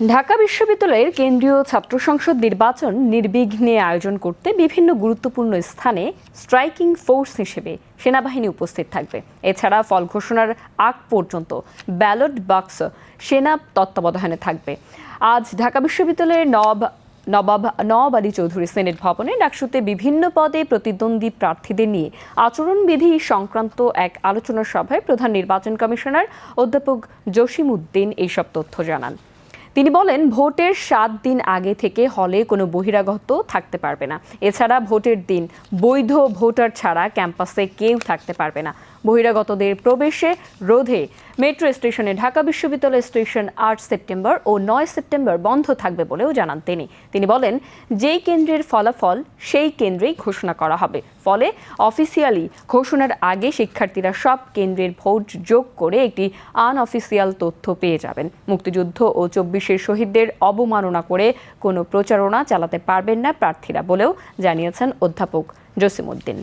ঢাকা বিশ্ববিদ্যালয়ের কেন্দ্রীয় ছাত্র সংসদ নির্বাচন নির্বিঘ্নে আয়োজন করতে বিভিন্ন গুরুত্বপূর্ণ স্থানে স্ট্রাইকিং ফোর্স হিসেবে সেনাবাহিনী উপস্থিত থাকবে। এছাড়া ফল ঘোষণার আগ পর্যন্ত ব্যালট বাক্স সেনা তত্ত্বাবধানে থাকবে। আজ ঢাকা বিশ্ববিদ্যালয়ের নব, নবাব নওয়াব আলী চৌধুরী সিনেট ভবনে ডাকসুতে বিভিন্ন পদে প্রতিদ্বন্দ্বী প্রার্থীদের নিয়ে আচরণবিধি সংক্রান্ত এক আলোচনা সভায় প্রধান নির্বাচন কমিশনার অধ্যাপক জসিম উদ্দিন এইসব তথ্য জানান। তিনি বলেন, ভোটের সাত দিন আগে থেকে হলে কোনো বহিরাগত থাকতে পারবে না। এছাড়া ভোটের দিন, বৈধ ভোটার ছাড়া ক্যাম্পাসে কেউ থাকতে পারবে না। বহিরাগতদের প্রবেশে রোধে মেট্রো স্টেশনে ঢাকা বিশ্ববিদ্যালয় স্টেশন আট সেপ্টেম্বর ও নয় সেপ্টেম্বর বন্ধ থাকবে বলেও জানান তিনি। তিনি বলেন, যেই কেন্দ্রের ফলাফল সেই কেন্দ্রেই ঘোষণা করা হবে। ফলে অফিসিয়ালি ঘোষণার আগে শিক্ষার্থীরা সব কেন্দ্রের ভোট যোগ করে একটি আনঅফিসিয়াল তথ্য পেয়ে যাবেন। মুক্তিযুদ্ধ ও চব্বিশের শহীদদের অবমাননা করে কোনো প্রচারণা চালাতে পারবেন না প্রার্থীরা বলেও জানিয়েছেন অধ্যাপক জসিমউদ্দিন।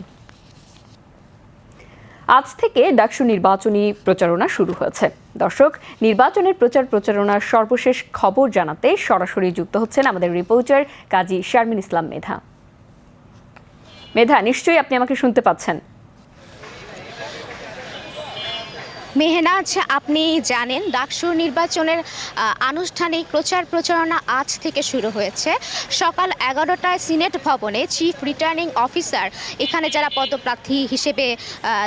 আজ থেকে ডাকসু নির্বাচনী প্রচারণা শুরু হয়েছে। দর্শক, নির্বাচনের প্রচার প্রচারণার সর্বশেষ খবর জানাতে সরাসরি যুক্ত হচ্ছেন আমাদের রিপোর্টার কাজী শারমিন ইসলাম মেধা। মেধা, নিশ্চয়ই আপনি আমাকে শুনতে পাচ্ছেন? মেহনাজ, আপনি জানেন ডাকসু নির্বাচনের আনুষ্ঠানিক প্রচার প্রচারণা আজ থেকে শুরু হয়েছে। সকাল এগারোটায় সিনেট ভবনে চিফ রিটার্নিং অফিসার, এখানে যারা পদপ্রার্থী হিসেবে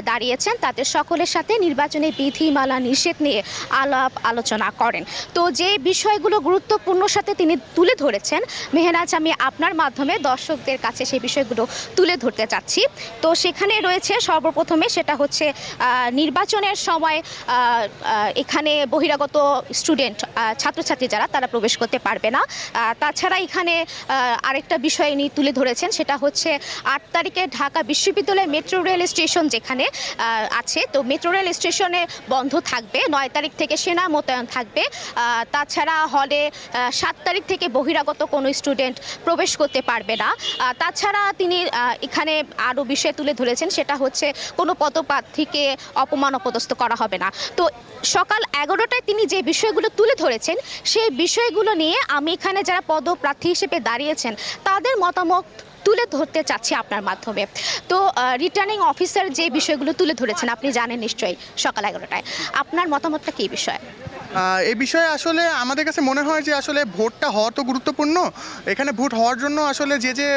দাঁড়িয়েছেন, তাদের সকলের সাথে নির্বাচনী বিধিমালা নিষেধ নিয়ে আলাপ আলোচনা করেন। তো যে বিষয়গুলো গুরুত্বপূর্ণ সাথে তিনি তুলে ধরেছেন, মেহনাজ, আমি আপনার মাধ্যমে দর্শকদের কাছে সেই বিষয়গুলো তুলে ধরতে চাচ্ছি। তো সেখানে রয়েছে সর্বপ্রথমে সেটা হচ্ছে নির্বাচনের সময় আহ, এখানে বহিরাগত স্টুডেন্ট ছাত্রছাত্রী যারা তারা প্রবেশ করতে পারবে না। তাছাড়া এখানে আরেকটা বিষয় উনি তুলে ধরেছেন সেটা হচ্ছে আট তারিখে ঢাকা বিশ্ববিদ্যালয় মেট্রো রেল স্টেশন যেখানে আছে। তো মেট্রো রেল স্টেশনে বন্ধ থাকবে নয় তারিখ থেকে সেনা মোতায়েন থাকবে। তাছাড়া হলে সাত তারিখ থেকে বহিরাগত কোনো স্টুডেন্ট প্রবেশ করতে পারবে না। তাছাড়া তিনি এখানে আরও বিষয় তুলে ধরেছেন সেটা হচ্ছে কোনো পদপ্রার্থীকে অপমান অপদস্থ করা হবে। না। তো সকাল এগারোটায় তিনি যে বিষয়গুলো তুলে ধরেছেন, সেই বিষয়গুলো নিয়ে আমি এখানে যারা পদপ্রার্থী হিসেবে দাঁড়িয়েছেন, তাদের মতামত তুলে ধরতে চাচ্ছি আপনার মাধ্যমে। তো রিটার্নিং অফিসার যে বিষয়গুলো তুলে ধরেছেন, আপনি জানেন নিশ্চয়ই সকাল এগারোটায়। আপনার মতামতটা কী বিষয়? এই বিষয়ে আসলে আমাদের কাছে মনে হয় যে আসলে ভোটটা হওয়া তো গুরুত্বপূর্ণ। এখানে ভোট হওয়ার জন্য আসলে যে যে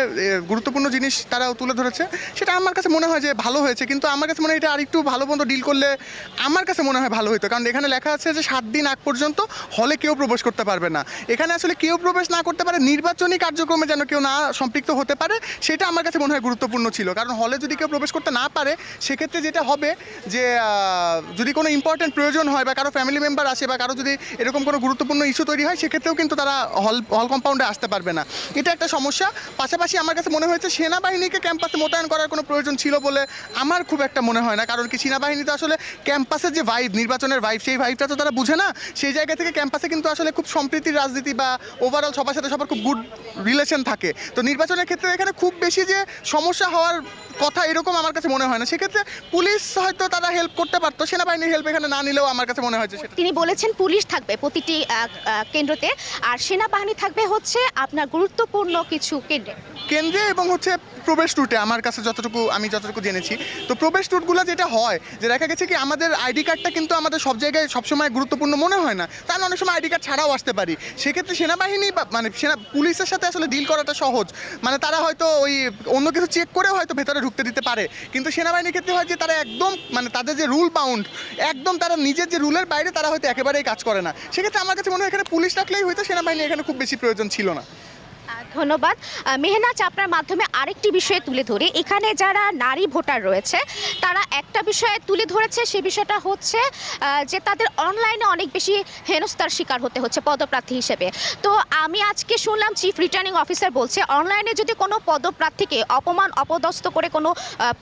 গুরুত্বপূর্ণ জিনিস তারা তুলে ধরেছে, সেটা আমার কাছে মনে হয় যে ভালো হয়েছে। কিন্তু আমার কাছে মনে হয় এটা আরেকটু ভালো মতো ডিল করলে আমার কাছে মনে হয় ভালো হতো কারণ এখানে লেখা আছে যে সাত দিন আগ পর্যন্ত হলে কেউ প্রবেশ করতে পারবে না। এখানে আসলে কেউ প্রবেশ না করতে পারে, নির্বাচনী কার্যক্রমে যেন কেউ না সম্পৃক্ত হতে পারে, সেটা আমার কাছে মনে হয় গুরুত্বপূর্ণ ছিল। কারণ হলে যদি কেউ প্রবেশ করতে না পারে, সেক্ষেত্রে যেটা হবে যে যদি কোনো ইম্পর্টেন্ট প্রয়োজন হয় বা কারও ফ্যামিলি মেম্বার আসে বা কারও যদি এরকম কোনো গুরুত্বপূর্ণ ইস্যু তৈরি হয়, সেক্ষেত্রেও কিন্তু তারা হল হল কম্পাউন্ডে আসতে পারবে না। এটা একটা সমস্যা। পাশাপাশি আমার কাছে মনে হয়েছে, সেনাবাহিনীকে ক্যাম্পাসে মোতায়েন করার কোনো প্রয়োজন ছিল বলে আমার খুব একটা মনে হয় না। কারণ কি, সেনাবাহিনী তো আসলে ক্যাম্পাসের যে ভাইব নির্বাচনের ভাইব সেই ভাইবটা তো তারা বুঝে না। সেই জায়গা থেকে ক্যাম্পাসে কিন্তু আসলে খুব সম্প্রীতির রাজনীতি বা ওভারঅল সবার সাথে সবার খুব গুড রিলেশন থাকে। তো নির্বাচনের ক্ষেত্রে এখানে খুব বেশি যে সমস্যা হওয়ার কথা এরকম আমার কাছে মনে হয় না। সেক্ষেত্রে পুলিশ হয়তো তারা হেল্প করতে পারতো, সেনাবাহিনীর হেল্প এখানে না নিলেও আমার কাছে মনে হয় যে তিনি বলেছেন পুলিশ থাকবে প্রতিটি কেন্দ্রতে, আর সেনাবাহিনী থাকবে হচ্ছে আপনার গুরুত্বপূর্ণ কিছু কেন্দ্রে। কেন্দ্রে এবং হচ্ছে প্রবেশ রুটে আমার কাছে যতটুকু, আমি যতটুকু জেনেছি। তো প্রবেশ রুটগুলো যেটা হয়, যে দেখা গেছে কি, আমাদের আইডি কার্ডটা কিন্তু আমাদের সব জায়গায় সবসময় গুরুত্বপূর্ণ মনে হয় না। তার অনেক সময় আইডি কার্ড ছাড়াও আসতে পারি। সেক্ষেত্রে সেনাবাহিনী বা মানে সেনা, পুলিশের সাথে আসলে ডিল করাটা সহজ। মানে তারা হয়তো ওই অন্য কিছু চেক করেও হয়তো ভেতরে ঢুকতে দিতে পারে। কিন্তু সেনাবাহিনীর ক্ষেত্রে হয় যে, তারা একদম মানে তাদের যে রুল বাউন্ড একদম তারা নিজের যে রুলের বাইরে তারা হয়তো একেবারেই কাজ করে না। সেক্ষেত্রে আমার কাছে মনে হয় এখানে পুলিশ রাখলেই হয়তো সেনাবাহিনী এখানে খুব বেশি প্রয়োজন ছিল না। ধন্যবাদ। আহ, মেহনাজ আপনার মাধ্যমে আরেকটি বিষয়ে তুলে ধরি। এখানে যারা নারী ভোটার রয়েছে তারা একটা বিষয়ে তুলে ধরেছে সে বিষয়টা হচ্ছে যে তাদের অনলাইনে অনেক বেশি হেনস্থার শিকার হতে হচ্ছে পদপ্রার্থী হিসেবে। তো আমি আজকে শুনলাম চিফ রিটার্নিং অফিসার বলছে অনলাইনে যদি কোনো পদপ্রার্থীকে অপমান অপদস্থ করে কোনো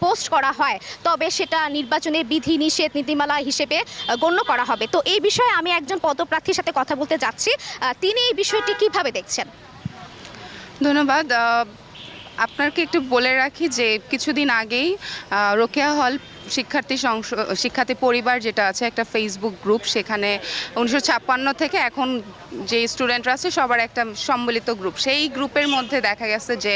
পোস্ট করা হয় তবে সেটা নির্বাচনে বিধি নিষেধ নীতিমালা হিসেবে গণ্য করা হবে। তো এই বিষয়ে আমি একজন পদপ্রার্থীর সাথে কথা বলতে যাচ্ছি। তিনি এই বিষয়টি কীভাবে দেখছেন? ধন্যবাদ। আপনাকে একটু বলে রাখি যে কিছুদিন আগেই রোকেয়া হল শিক্ষার্থী সংস, শিক্ষার্থী পরিবার যেটা আছে, একটা ফেসবুক গ্রুপ সেখানে উনিশশো ছাপ্পান্ন থেকে এখন যে স্টুডেন্টরা আছে, সবার একটা সম্মিলিত গ্রুপ সেই গ্রুপের মধ্যে দেখা গেছে যে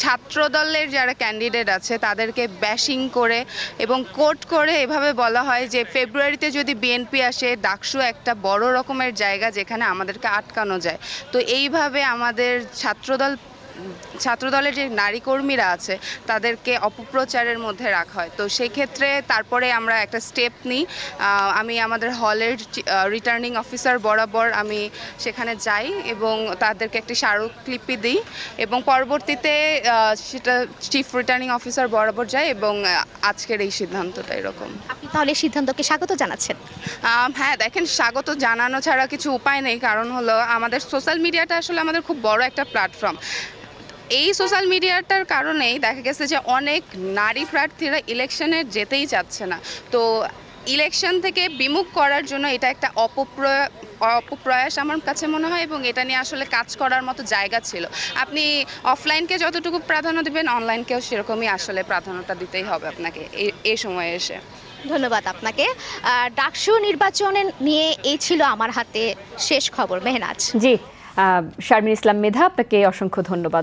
ছাত্রদলের যারা ক্যান্ডিডেট আছে, তাদেরকে ব্যাশিং করে এবং কোট করে এভাবে বলা হয় যে, ফেব্রুয়ারিতে যদি বিএনপি আসে, ডাকসু একটা বড় রকমের জায়গা যেখানে আমাদেরকে আটকানো যায়। তো এইভাবে আমাদের ছাত্রদল ছাত্রদলের যে নারী কর্মীরা আছে তাদেরকে অপপ্রচারের মধ্যে রাখা হয়। তো সেই ক্ষেত্রে তারপরে আমরা একটা স্টেপ নিই। আমি আমাদের হলের রিটার্নিং অফিসার বরাবর আমি সেখানে যাই এবং তাদেরকে একটি স্মারকলিপি দিই এবং পরবর্তীতে সেটা চিফ রিটার্নিং অফিসার বরাবর যায় এবং আজকের এই সিদ্ধান্তটা এরকম। আপনি তাহলে এই সিদ্ধান্তকে স্বাগত জানাচ্ছেন? হ্যাঁ দেখেন স্বাগত জানানো ছাড়া কিছু উপায় নেই। কারণ হলো আমাদের সোশ্যাল মিডিয়াটা আসলে আমাদের খুব বড় একটা প্ল্যাটফর্ম এই সোশ্যাল মিডিয়াটার কারণেই দেখা গেছে যে অনেক নারী প্রার্থীরা ইলেকশনে যেতেই চাচ্ছে না। তো ইলেকশন থেকে বিমুখ করার জন্য এটা একটা অপপ্রয় অপপ্রয়াস আমার কাছে মনে হয় এবং এটা নিয়ে আসলে কাজ করার মতো জায়গা ছিল। আপনি অফলাইনকে যতটুকু প্রাধান্য দিবেন অনলাইনকেও সেরকমই আসলে প্রাধান্যটা দিতেই হবে আপনাকে এই- সময়ে এসে। ধন্যবাদ আপনাকে। ডাকসু নির্বাচনে নিয়ে এই ছিল আমার হাতে শেষ খবর। মেহনাজ। জি শারমিন ইসলাম মেধা আপনাকে অসংখ্য ধন্যবাদ।